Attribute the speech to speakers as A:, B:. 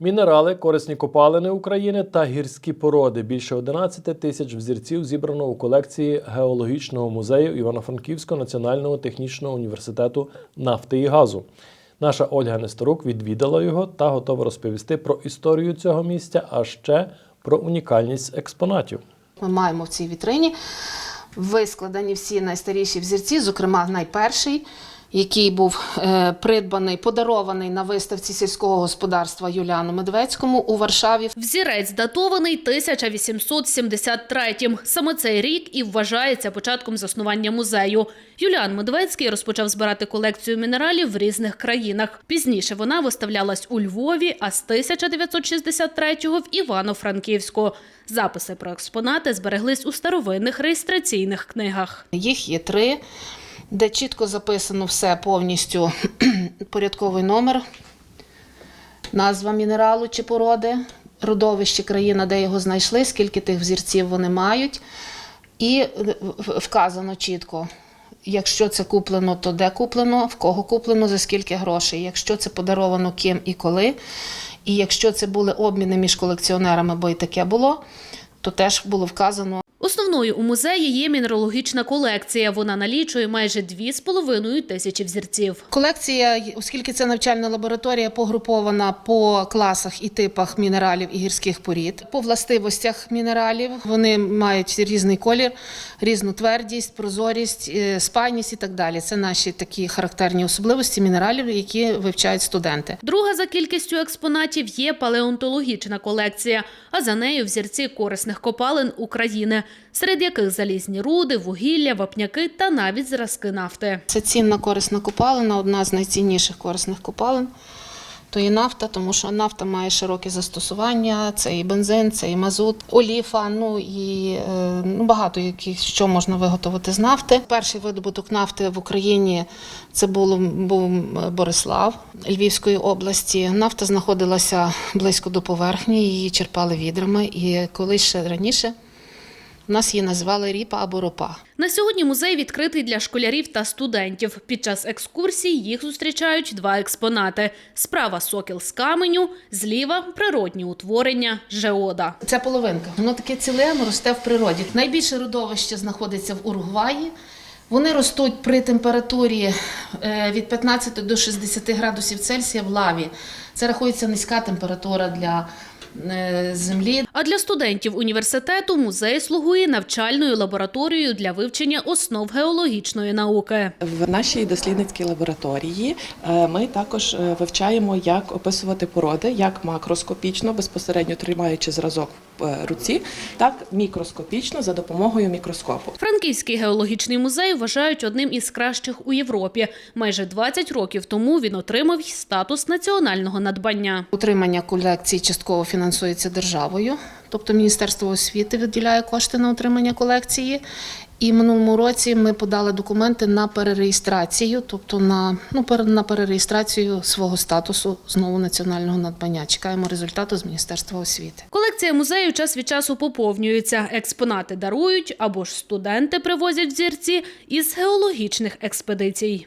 A: Мінерали, корисні копалини України та гірські породи. Більше 11 тисяч взірців зібрано у колекції геологічного музею Івано-Франківського національного технічного університету нафти і газу. Наша Ольга Несторук відвідала його та готова розповісти про історію цього місця, а ще про унікальність експонатів.
B: Ми маємо в цій вітрині вискладені всі найстаріші взірці, зокрема найперший, який був е, придбаний, подарований на виставці сільського господарства Юліану Медведському у Варшаві.
C: Взірець датований 1873-м. Саме цей рік і вважається початком заснування музею. Юліан Медведський розпочав збирати колекцію мінералів в різних країнах. Пізніше вона виставлялась у Львові, а з 1963-го в Івано-Франківську. Записи про експонати збереглись у старовинних реєстраційних книгах.
B: Їх є три, де чітко записано все повністю порядковий номер, назва мінералу чи породи, родовище країна, де його знайшли, скільки тих взірців вони мають. І вказано чітко, якщо це куплено, то де куплено, в кого куплено, за скільки грошей, якщо це подаровано ким і коли. І якщо це були обміни між колекціонерами, бо і таке було, то теж було вказано
C: Основною у музеї є мінералогічна колекція. Вона налічує майже 2,5 тисячі взірців.
B: Колекція, оскільки це навчальна лабораторія, погрупована по класах і типах мінералів і гірських порід, по властивостях мінералів. Вони мають різний колір, різну твердість, прозорість, е, спайність і так далі. Це наші такі характерні особливості мінералів, які вивчають студенти.
C: Друга за кількістю експонатів є палеонтологічна колекція, а за нею взірці корисних копалин України, серед яких залізні руди, вугілля, вапняки та навіть зразки нафти.
B: Це цінна корисна копалина, одна з найцінніших корисних копалин. То і нафта, тому що нафта має широке застосування. Це і бензин, це і мазут, оліфа, ну і е, ну, багато яких що можна виготовити з нафти. Перший видобуток нафти в Україні це було був Борислав Львівської області. Нафта знаходилася близько до поверхні, її черпали відрами. І колись ще раніше у нас її називали ріпа або ропа.
C: На сьогодні музей відкритий для школярів та студентів. Під час екскурсій їх зустрічають два експонати: справа сокіл з каменю, зліва природні утворення жеода.
B: Це половинка. Воно таке ціле, росте в природі. Найбільше родовище знаходиться в Уругваї. Вони ростуть при температурі е, від 15 до 60 градусів Цельсія в лаві. Це рахується низька температура для землі.
C: А для студентів університету музей слугує навчальною лабораторією для вивчення основ геологічної науки.
D: В нашій дослідницькій лабораторії е, ми також е, вивчаємо, як описувати породи, як макроскопічно, безпосередньо тримаючи зразок в е, руці, так мікроскопічно за допомогою мікроскопу.
C: Франківський геологічний музей вважають одним із кращих у Європі. Майже 20 років тому він отримав статус національного надбання.
B: Утримання колекції частково фінансується державою, тобто Міністерство освіти виділяє кошти на утримання колекції. І минулому році ми подали документи на перереєстрацію, тобто на, ну, на перереєстрацію свого статусу знову національного надбання. Чекаємо результату з Міністерства освіти.
C: Колекція музею час від часу поповнюється. Експонати дарують або ж студенти привозять взірці із геологічних експедицій.